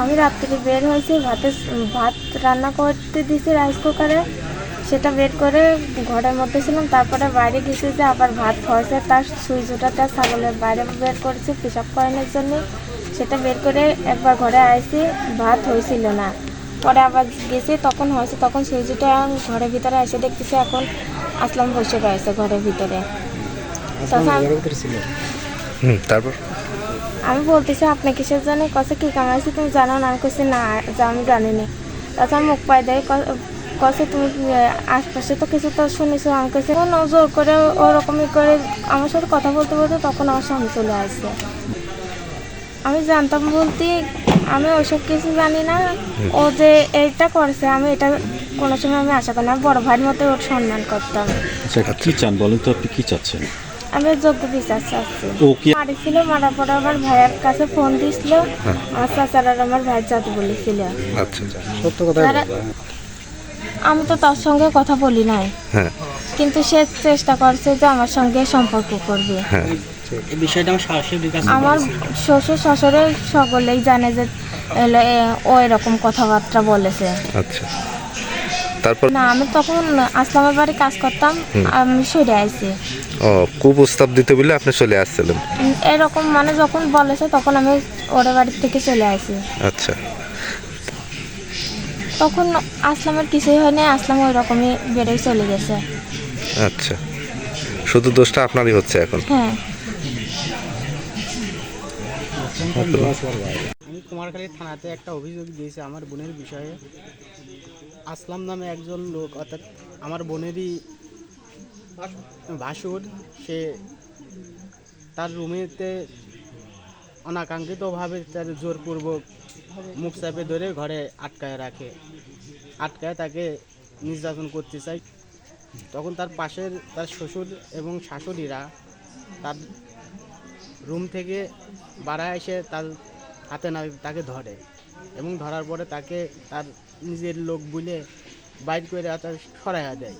আমি রাত্রে বের হয়েছি ভাতে ভাত রান্না করতে দিয়েছি রাইস কুকারে সেটা বের করে ঘরের মধ্যে ছিলাম তারপরে বাইরে গেছি যে আবার ভাত খাওয়াছে তার সুইচ ওঠাতে ছাগলের বাইরে বের করেছি পেশাব করানোর জন্য। সেটা বের করে একবার ঘরে আইছি ভাত হয়েছিল না। পরে আবার গেছি তখন হয়েছে তখন সুইচটা ঘরের ভিতরে এসে দেখতেছি এখন আসলাম বসে রয়েছে ঘরের ভিতরে। তখন তারপর? আমি বলতেছি আপনি কিসের জন্য কছে কি কামাইছি তুমি জানো না? আমি কছি না আমি জানি না তাছাড়া মুখ পাই দেয় কছে তুমি আশপাশে তো কিছু তো শুনেছো। আমি কাছে কোন জোর করে ওরকমই করে আমার সাথে কথা বলতে বলতে তখন আমার স্বামী চলে আসছে। আমি জানতাম বলতে আমি ওইসব কিছু জানি না। ও যে এইটা করছে আমি এটা কোনো সময় আমি আশা করি না। বড় ভাইয়ের মতো ওর সম্মান করতাম। আচ্ছা কি চান বলেন তো আপনি কি চাচ্ছেন? আমি যোগ্য বিচার চাচ্ছি ও কি? মারিছিল মারার পরে আমার ভাইয়ের কাছে ফোন দিছিল। আমার চাচার আর আমার ভাই যাতে বলেছিল। আচ্ছা আচ্ছা। সত্য কথা আমি তো তার সঙ্গে কথা বলি নাই। হ্যাঁ। কিন্তু সে চেষ্টা করছে যে আমার সঙ্গে সম্পর্ক করবে। হ্যাঁ। এই বিষয়টা আমার শাশুড়ির শ্বশুর শাশুড়ি সকলেই জানে যে এলো- ও এরকম কথাবার্তা বলেছে। আচ্ছা। তারপর না আমি তখন আসলামের বাড়ি কাজ করতাম আমি সরে আইছি। ও কুপ্রস্তাব দিতে বলে আপনি চলে আসছিলেন। এরকম মানে যখন বলেছে তখন আমি ওর বাড়ি থেকে চলে আসি আচ্ছা। তখন আসলামের কিছুই হয়নি আসলাম ওই রকমই বেড়েই চলে গেছে। আচ্ছা। শুধু দোষটা আপনারই হচ্ছে এখন। হ্যাঁ। আমি কুমারখালী থানাতে একটা অভিযোগ দিয়েছি আমার বোনের বিষয়ে। আসলাম নামে একজন লোক, অর্থাৎ আমার বোনেরই ভাসুর, সে তার রুমেতে অনাকাঙ্ক্ষিতভাবে তার জোরপূর্বক মুখ চাপে ধরে ঘরে আটকায় রাখে। আটকায় তাকে নির্যাতন করতে চায়। তখন তার পাশের তার শ্বশুর এবং শাশুড়িরা তার রুম থেকে বাড়ায় এসে তার হাতে না তাকে ধরে। এবং ধরার পরে তাকে তার নিজের লোক বলে বাইর করে তার সরাইয়া দেয়।